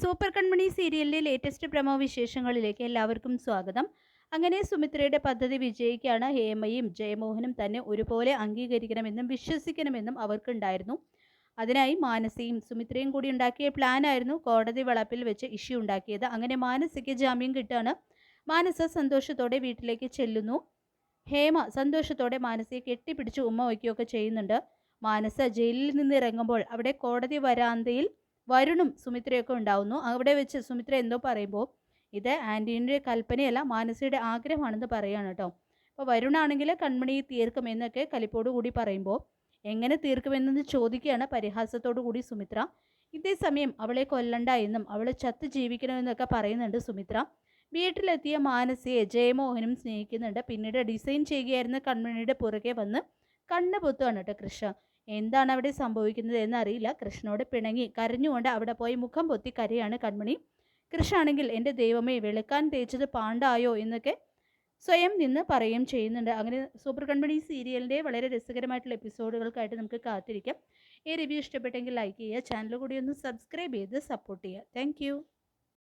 Super കൺമണി സീരിയലിലെ latest promo വിശേഷങ്ങളിലേക്ക് എല്ലാവർക്കും സ്വാഗതം. അങ്ങനെ സുമിത്രയുടെ പദ്ധതി വിജയിക്കാണ് ഹേമയും ജയമോഹനും തന്നെ ഒരുപോലെ അംഗീകരിക്കണമെന്നും വിശ്വസിക്കണമെന്നും അവർക്കുണ്ടായിരുന്നു. അതിനായി മാനസയും സുമിത്രയും കൂടി ഉണ്ടാക്കിയ പ്ലാനായിരുന്നു കോടതി വളപ്പിൽ വെച്ച് ഇഷ്യൂ ഉണ്ടാക്കിയത്. അങ്ങനെ മാനസയ്ക്ക് ജാമ്യം കിട്ടാണ്. മാനസ സന്തോഷത്തോടെ വീട്ടിലേക്ക് ചെല്ലുന്നു. ഹേമ സന്തോഷത്തോടെ മാനസയെ കെട്ടിപ്പിടിച്ച് ഉമ്മ വയ്ക്കുകയൊക്കെ ചെയ്യുന്നുണ്ട്. മാനസ ജയിലിൽ നിന്ന് ഇറങ്ങുമ്പോൾ അവിടെ കോടതി വരാന്തയിൽ വരുണും സുമിത്രയൊക്കെ ഉണ്ടാവുന്നു. അവിടെ വെച്ച് സുമിത്ര എന്തോ പറയുമ്പോൾ ഇത് ആന്റീനിയുടെ കൽപ്പനയല്ല മാനസയുടെ ആഗ്രഹമാണെന്ന് പറയുകയാണ് കേട്ടോ അപ്പോൾ വരുണാണെങ്കിൽ കൺമണി തീർക്കും എന്നൊക്കെ കലിപ്പോടു കൂടി പറയുമ്പോൾ എങ്ങനെ തീർക്കുമെന്ന് ചോദിക്കുകയാണ് പരിഹാസത്തോടു കൂടി സുമിത്ര. ഇതേ സമയം അവളെ കൊല്ലണ്ട എന്നും അവളെ ചത്ത് ജീവിക്കണമെന്നൊക്കെ പറയുന്നുണ്ട് സുമിത്ര. വീട്ടിലെത്തിയ മാനസിയെ ജയമോഹനും സ്നേഹിക്കുന്നുണ്ട്. പിന്നീട് ഡിസൈൻ ചെയ്യുകയായിരുന്ന കൺമണിയുടെ പുറകെ വന്ന് കണ്ണ് പൊത്തുകയാണ് കേട്ടോ കൃഷ്ണ. എന്താണ് അവിടെ സംഭവിക്കുന്നത് എന്നറിയില്ല. കൃഷ്ണനോട് പിണങ്ങി കരഞ്ഞുകൊണ്ട് അവിടെ പോയി മുഖം പൊത്തി കരയാണ് കൺമണി. കൃഷ്ണാണെങ്കിൽ എന്റെ ദൈവമേ വെളുക്കാൻ തേച്ചത് പാണ്ടായോ? എന്നൊക്കെ സ്വയം നിന്ന് പറയുകയും ചെയ്യുന്നുണ്ട്. അങ്ങനെ സൂപ്പർ കൺമണി സീരിയലിന്റെ വളരെ രസകരമായിട്ടുള്ള എപ്പിസോഡുകൾക്കായിട്ട് നമുക്ക് കാത്തിരിക്കാം. ഈ റിവ്യൂ ഇഷ്ടപ്പെട്ടെങ്കിൽ ലൈക്ക് ചെയ്യുക ചാനൽ കൂടി ഒന്ന് സബ്സ്ക്രൈബ് ചെയ്ത് സപ്പോർട്ട് ചെയ്യുക. താങ്ക്